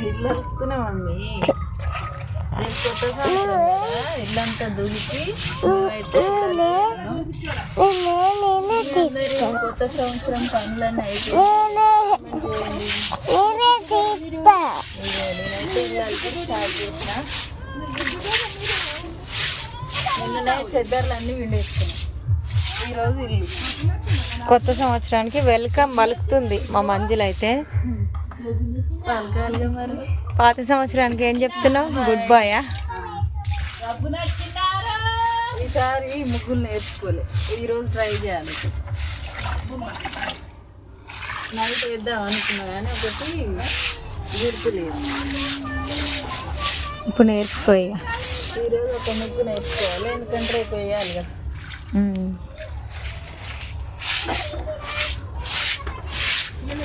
ఇల్లు అలుకుతున్నా మమ్మీ ఇల్లంతా దులిపి కొత్త సంవత్సరం పనులన్నీ అయిపోయి నేనే తీస్తా నేనైతే ఇల్లు అలికి స్టార్ట్ చేసిన నిన్ననే చెద్దర్లు అన్నీ విండేసుకున్నాం. ఈరోజు ఇల్లు. కొత్త సంవత్సరానికి వెల్కమ్ పలుకుతుంది మా మంజులు అయితే. పాత సంవత్సరానికి ఏం చెప్తున్నావు? గుడ్ బాయా ఈసారి ముగ్గులు నేర్చుకోలే. ఈరోజు ట్రై చేయాలి. నైట్ వేద్దాం అనుకున్నా కానీ ఒకటి గుర్తులేదు ఇప్పుడు నేర్చుకో ఇక. ఈరోజు ఒక ముగ్గు నేర్చుకోవాలి. ఎందుకంటే రేపు వేయాలి కదా. 嗯。